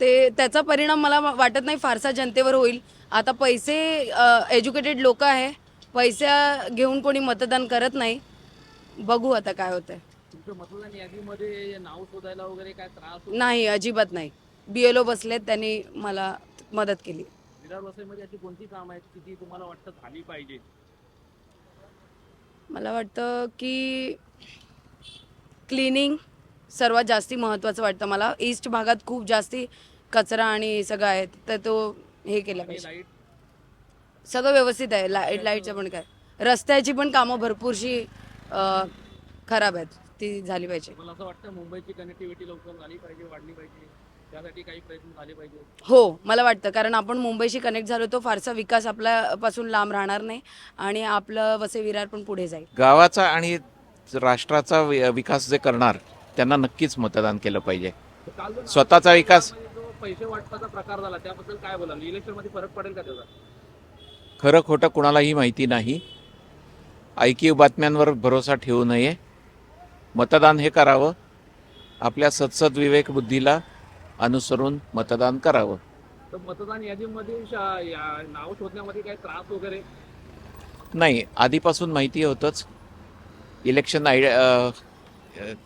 ते त्याचा परिणाम मला वाटत नाही फारसा जनतेवर होईल. आता पैसे एज्युकेटेड लोक आहे. पैसा घेऊन कोणी मतदान करत नाही. बघू आता काय होतंय. नाही अजिबात नाही. बी एल ओ बसलेत त्यांनी मला मदत केली. मला वाटतं की क्लिनिंग सर्वात जास्ती महत्त्वाचं वाटतं मला. ईस्ट भागात खूप जास्ती कचरा आणि सगळं आहे तर तो हे केला पाहिजे. सगळं व्यवस्थित आहे लाइट लाईटचं पण काय. रस्त्याची पण कामं भरपूरशी अ, खराब आहेत ती झाली पाहिजे. मला असं वाटतं मुंबईची कनेक्टिव्हिटी लवकर झाली पाहिजे वाढली पाहिजे. त्यासाठी काही प्रयत्न झाले पाहिजे. हो मला वाटतं. कारण आपण मुंबईशी कनेक्ट झालो तो फारसा विकास आपल्यापासून लांब राहणार नाही आणि आपलं वसई विरार पण पुढे जाईल. गावाचा आणि राष्ट्राचा वि- विकास जे करणार त्यांना नक्कीच मतदान केलं पाहिजे. स्वतःचा विकास. पैसे वाटपाचा प्रकार झाला त्याबद्दल काय बोलाल? इलेक्शनमध्ये फरक पडेल का त्याचा? खरं खोटं कुणालाही माहिती नाही. ऐकीव बातम्यांवर भरोसा ठेवू नये. मतदान हे करावं. आपल्या सत्सद विवेक बुद्धीला अनुसरून मतदान करावं. तर मतदान यादीमध्ये नाव शोधण्यामध्ये काही त्रास वगैरे? नाही आधीपासून माहिती होतंच. इलेक्शन आय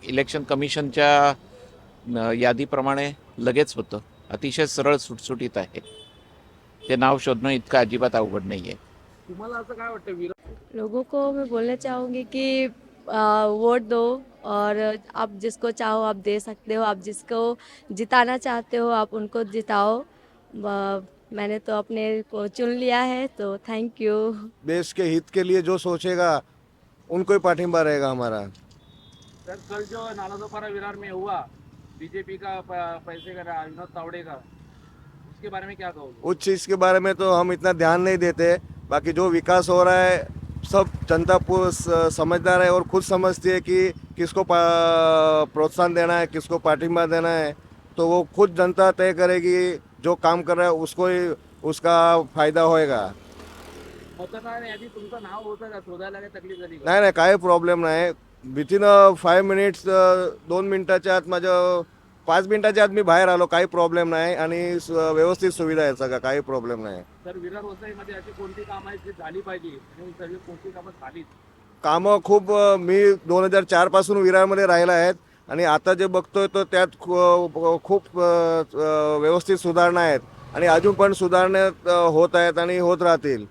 इलेक्शन कमिशनच्या यादीप्रमाणे लगेच होतं. अतिशय सरळ सुटसुटीत आहे. ते नाव शोधणं इतकं अजिबात अवघड नाही आहे तुम्हाला असं काय वाटतं विरार लोगों को मैं बोलना चाहूँगी कि आ, वोट दो और आप जिसको चाहो आप दे सकते हो आप जिसको जिताना चाहते हो आप उनको जिताओ। मैंने तो अपने को चुन लिया है तो थैंक यू देश के हित के लिए जो सोचेगा उनको ही पाठिंबा रहेगा हमारा। सर कल जो नालादोपारा विरार में हुआ बीजेपी का पैसे का विनोद तावड़े का उसके बारे में क्या कहोगे? उस चीज़ के बारे में तो हम इतना ध्यान नहीं देते। बाकी जो विकास हो रहा है सब जनता समझदार है और खुद समझती है कि किसको प्रोत्साहन देना है किसको पाठिंबा देना है। तो वो खुद जनता तय करेगी जो काम कर रहा है उसको ही उसका फ़ायदा होएगा। मतदान यादी तुमचं नाव होतं का शोधायला काही तकलीफ़ झाली का? नाही नाही काही प्रॉब्लेम नाही विथिन फाय मिनिट्स दोन मिनिटाच्या आत माझं पाच मिनिटाच्या आत मी बाहेर आलो काही प्रॉब्लेम नाही आणि स- व्यवस्थित सुविधा आहे सगळं काही प्रॉब्लेम नाही. तर विरार वसईमध्ये अशी कोणती कामं आहेत जी झाली पाहिजे? आणि सर्व कोणती कामं झालीत? कामं खूप अ, मी दोन हजार चारपासून विरारमध्ये राहिला आहेत आणि आता जे बघतोय तर त्यात खू- खूप अ, अ, व्यवस्थित सुधारणा आहेत आणि अजून पण सुधारणा होत आहेत आणि होत राहतील.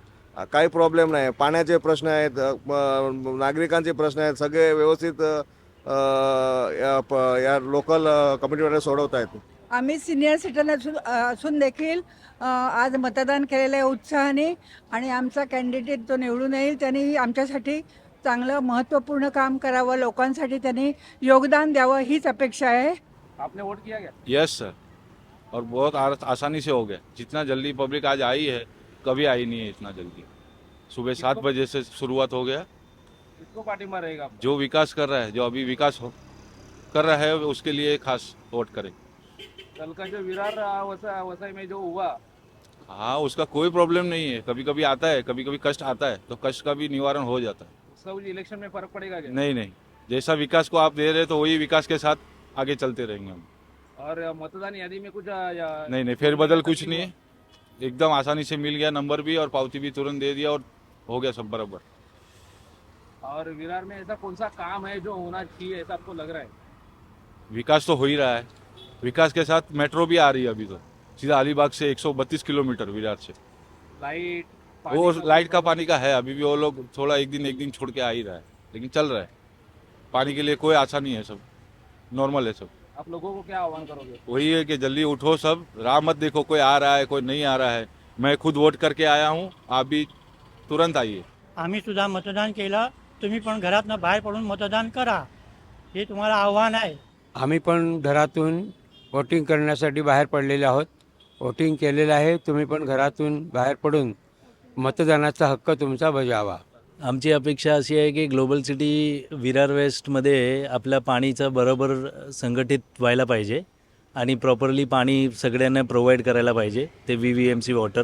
काही प्रॉब्लेम नाही. पाण्याचे प्रश्न आहेत नागरिकांचे प्रश्न आहेत सगळे व्यवस्थित या लोकल कम्युनिटीमध्ये सोडवत आहेत आम्ही सिनियर सिटीजन असून असून देखील आज मतदान केलेलं आहे उत्साहाने आणि आमचा कॅन्डिडेट जो निवडून येईल त्यांनी आमच्यासाठी चांगलं महत्त्वपूर्ण काम करावं. लोकांसाठी त्यांनी योगदान द्यावं हीच अपेक्षा आहे. आपने वोट किया क्या? यस सर और बहुत आसानी से हो गया. जितना जल्दी पब्लिक आज आई है कभी आई नहीं है इतना जल्दी। सुबह सात बजे से शुरुआत हो गया। किसको पाठिंबा रहेगा जो विकास कर रहा है जो अभी विकास हो कर रहा है उसके लिए खास वोट करें। कल का जो विरार वसा वसई में जो हुआ। हाँ उसका कोई प्रॉब्लम नहीं है। कभी कभी आता है कभी कभी कष्ट आता है तो कष्ट का भी निवारण हो जाता है। कुछ इलेक्शन में फ़र्क पड़ेगा क्या? नहीं नहीं। जैसा विकास को आप दे रहे तो वही विकास के साथ आगे चलते रहेंगे हम। और मतदान यादी में कुछ या- नहीं नहीं फेरबदल कुछ नहीं है। एकदम आसानी से मिल गया नंबर भी और पावती भी तुरंत दे दिया और हो गया सब बराबर। और विरार में ऐसा कौन सा काम है जो होना चाहिए ऐसा आपको लग रहा है? विकास तो हो ही रहा है। विकास के साथ मेट्रो भी आ रही है अभी तो। सीधा अलीबाग से 132 किलोमीटर विरार से। लाइट वो लाइट का पानी का है अभी भी वो लोग थोड़ा एक दिन एक दिन छोड़ के आ ही रहा है लेकिन चल रहा है। पानी के लिए कोई आशा नहीं है सब नॉर्मल है सब। आप लोगों को क्या आह्वान करोगे? वही है कि जल्दी उठो सब राह मत देखो कोई आ रहा है कोई नहीं आ रहा है। मैं खुद वोट करके आया हूँ आप भी तुरंत आइए। आम्ही सुद्धा मतदान केलं तुम्ही पण घरातनं बाहेर पडून मतदान करा. हे तुम्हाला आव्हान आहे. आम्ही पण घरातून वोटिंग करण्यासाठी बाहेर पडलेले आहोत. वोटिंग केलेलं आहे तुम्ही पण घरातून बाहेर पडून मतदानाचा हक्क तुमचा बजावा. आमची अपेक्षा अशी आहे की ग्लोबल सिटी विरार वेस्टमध्ये आपल्या पाणीचं बरोबर संघटित व्हायला पाहिजे आणि प्रॉपरली पाणी सगळ्यांना प्रोव्हाइड करायला पाहिजे ते V V M C water.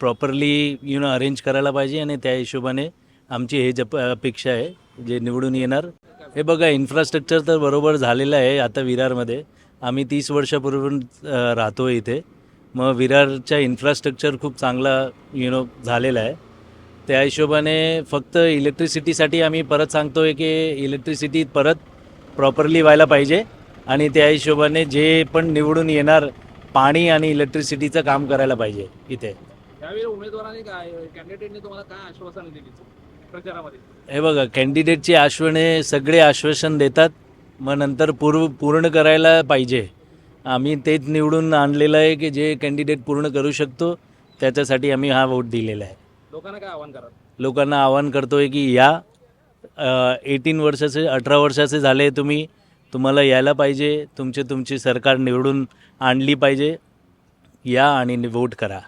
Properly you know arrange करायला पाहिजे आणि त्या हिशोबाने आमची हे जप अपेक्षा आहे जे निवडून येणार. हे बघा इन्फ्रास्ट्रक्चर तर बरोबर झालेलं आहे आता विरारमध्ये. आम्ही तीस वर्षापूर्वी राहतो इथे. मग विरारच्या इन्फ्रास्ट्रक्चर खूप चांगला यु नो झालेला आहे. त्या हिशोबाने फक्त इलेक्ट्रिसिटीसाठी आम्ही परत सांगतो आहे की इलेक्ट्रिसिटी परत प्रॉपरली व्हायला पाहिजे. आणि त्या हिशोबाने जे पण निवडून येणार पाणी आणि इलेक्ट्रिसिटीचं काम करायला पाहिजे इथे. त्यावेळी उमेदवारांनी काय कॅन्डिडेटने तुम्हाला काय आश्वासन दिली? प्रचारामध्ये. हे बघा कॅन्डिडेटची आश्वाने सगळे आश्वासन देतात मग नंतर पूर्व पूर्ण करायला पाहिजे. आम्ही तेच निवडून आणलेलं आहे की जे कॅन्डिडेट पूर्ण करू शकतो त्याच्यासाठी आम्ही हा वोट दिलेला आहे. लोकांना काय आव्हान करा लोकांना आवाहन करतो आहे की या एटीन वर्षाचे अठरा वर्षाचे झाले तुम्ही तुम्हाला यायला पाहिजे तुमचे तुमची सरकार निवडून आणली पाहिजे या आणि वोट करा.